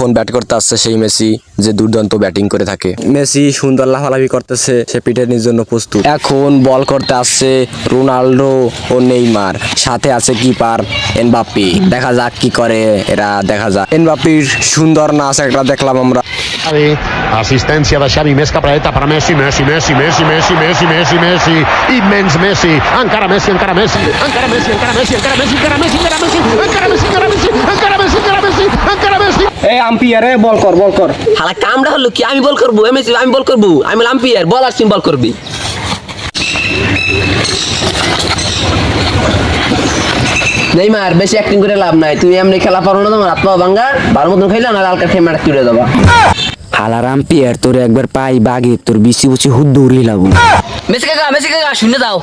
এখন ব্যাট করতে আসছে সেই মেসি যে দুর্দান্ত ব্যাটিং করে থাকে। মেসি সুন্দর লাফালাফি করতেছে, সে পিটের জন্য প্রস্তুত। এখন বল করতে আসছে রোনাল্ডো ও নেইমার। সাথে আছে কিপার এনবাপ্পি দেখা যাক কি করে এরা, দেখা যাক। এনবাপ্পির সুন্দর নাচ একটা দেখলাম আমরা। Xavi, assistència de Xavi, més cap a dreta per Messi, Messi, Messi, Messi, Messi, Messi, Messi, Messi, immens Messi, encara Messi, encara Messi, encara Messi, encara Messi, encara Messi, encara Messi, encara Messi, encara Messi, encara Messi, encara Messi, encara Messi, encara Messi. এই আম্পিয়ারে বল কর বল কর হালা কামটা হলো কি আমি বল করব MAC আমি বল করব আমি আম্পিয়ার বল আসছি বল করবি নেইমার বেশি অ্যাক্টিং করে লাভ নাই তুমি এমনি খেলা পারো না তোমার পা ভাঙ্গা ভালো মতন খাইলে না লাল হালকা খেয়ে মারা তুলে দেবা হালারাম পিয়ার তোর একবার পাই বাগে তোর বিসি বুচি হুদ দৌড়ি লাগু মেসি কাকা মেসি কাকা শুনে দাও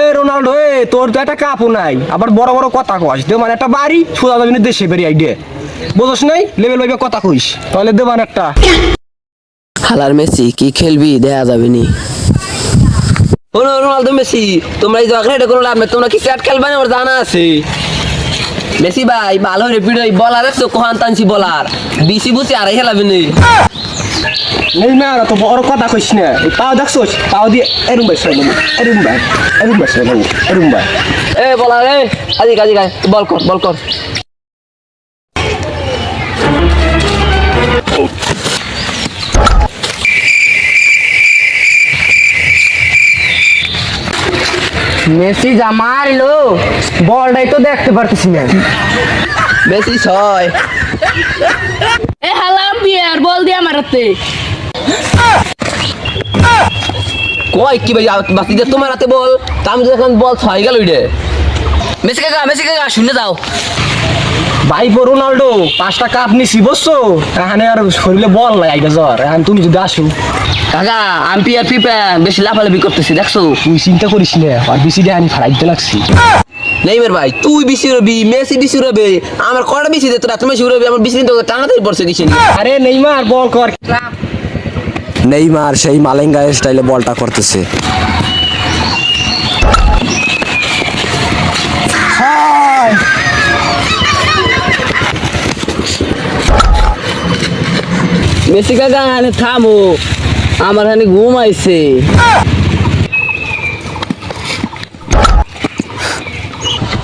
এ রোনাল্ডো এ তোর তো একটা কাপও নাই। আবার বড় বড় কথা কস। দে মানে একটা বাড়ি সোজা যাবি না দেশে বেরিয়ে আইডে। বুঝছ নাই? লেভেল ভাইবে কথা কইস। তাহলে দেবান একটা। হালার মেসি কি খেলবি? দেয়া যাবে নি। শোনো রোনালদো মেসি তোমরা এই জায়গায় এটা কোনো লাভ নেই। তোমরা কি ক্রিকেট খেলবে? না আমার জানা আছে। মেসি ভাই ভালো হয়ে পিড়ই বলার তো কোহান টানছি বলার। বিসি বুসি আর খেলাবি নেই নেই না তো বড় কথা কইস না। এই পাও দেখছোস? পাও দিয়ে এরুম ভাই সরে এরুম ভাই এরুম ভাই সরে এরুম ভাই এ বলার রে আজি কাজি গায় বল কর বল কর। মেসি যা মারলো বলটাই তো দেখতে পারতেছি না। মেসি ছয়। এ হালাম বিয়ার বল দিয়ে মারাতে কয় কি ভাই বাকি যে তোমার হাতে বল তা আমি যখন বল ছয় গেল ওইডে। মেসি কাকা মেসি কাকা শুনে দাও ভাই পো রোনাল্ডো পাঁচটা কাপ নিছি বুঝছ? এখানে আর শরীরে বল নাই আইগা জ্বর। এখন তুমি যদি আসো। কাকা আম্পিয়ার পিপা বেশি লাফালাফি করতেছি দেখছ? তুই চিন্তা করিস না আর বেশি দিয়ে আমি ফাড়াইতে লাগছি। নেইমার ভাই তুই বেশি রবি মেসি বেশি রবে আমার কটা বেশি দে তোরা তুমি বেশি রবি আমার বেশি দিন তো টানাতেই পড়ছে কিছু আরে নেইমার বল কর। নেইমার সেই মালেঙ্গা স্টাইলে বলটা করতেছে। মেসি কাকা থামো। আমার হানে ঘুম আইছে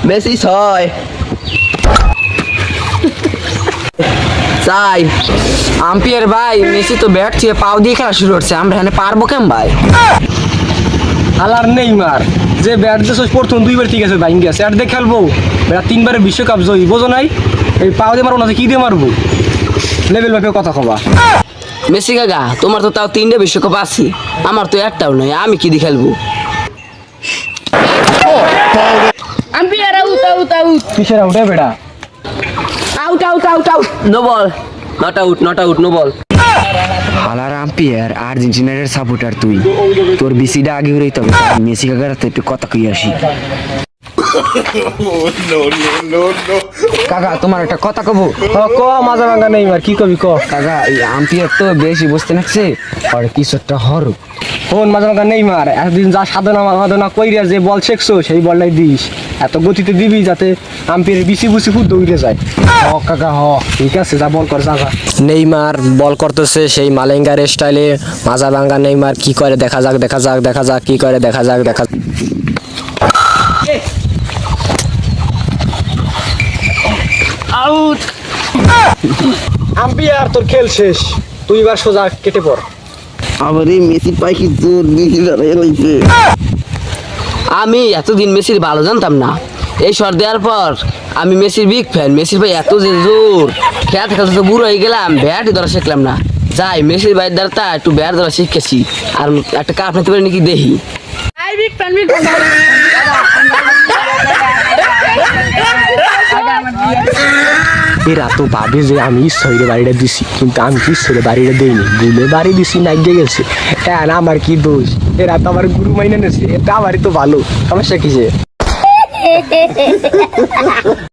মেসি ছয়। চাই। আম্পিয়ার ভাই, মেসি তো ব্যাট ছুঁয়ে পাও দিয়ে খেলা শুরু করছে, আমরা এখানে পারব কেম ভাই? আলার নেইমার, যে ব্যাট দিয়ে প্রথম দুইবার ঠিক আছে বাইন গেছে আর দিয়ে খেলব। বেটা তিনবারে বিশ্বকাপ জয়ী, বোঝো নাই? এই পাও দিয়ে মারবো না, কি দিয়ে মারবো? লেভেল ভাবে কথা কবা। মেসি কাকা তোমার তো তাও তিনটে বিশ্বকাপ আছে। আমার তো একটাও নয় আমি কি দিয়ে খেলব? আম্পিয়ার আউট আউট আউট কিসের উঠে বেটা? Out out out out no ball not out not out no ball হালার আম্পিয়ার আর্জেন্টিনার সাপোর্টার তুই। তোর বিসিটা আগে উড়াইতে হবে মেসি কাকার একটু কথা কই আসি। কাকা তোমার একটা কথা কব? হ, ক মাজা ভাঙ্গা নেইমার কি কবি ক? কাকা এই আম্পিয়ার তো বেশি বুঝতে লাগছে আর কিছু একটা হরু। ফোন মাজা ভাঙ্গা নেইমার একদিন যা সাধনা সাধনা কইরা যে বল শেখছো সেই বলটাই দিস। এত গতিতে দিবি যাতে আম্পির বিসি বুসি ফুট দৌড়ে যায়। হ কাকা হ ঠিক আছে যা বল কর যা যা। নেইমার বল করতেছে সেই মালেঙ্গার স্টাইলে মাজা ভাঙ্গা নেইমার কি করে দেখা যাক দেখা যাক দেখা যাক কি করে দেখা যাক দেখা আউট আম্পিয়ার তোর খেল শেষ। তুই এবার সোজা কেটে পড়। আবার এই মেসি পাই কি জোর রয়েছে আমি এতদিন মেসির ভালো জানতাম না। এই শট দেওয়ার পর আমি মেসির বিগ ফ্যান মেসির ভাই এত যে জোর। খেলাতে খেলতে তো বুড়ো হয়ে গেলাম ব্যাট ধরা শিখলাম না। যাই মেসির ভাইয়ের দ্বারা তা একটু ব্যাট ধরা শিখেছি। আর একটা কাপ নিতে পারি নাকি দেখি আই বিগ ফ্যান বিগ এরা তো ভাবে যে আমি ঈশ্বরের বাড়িটা দিছি, কিন্তু আমি কি ঈশ্বরের বাড়িটা দিইনি। গুলে বাড়ি দিছি নাগিয়ে গেছে। হ্যাঁ আমার কি দোষ? এরা তো আমার গুরু মাইনে নেছে, এটা আমারই তো ভালো। সমস্যা কিসে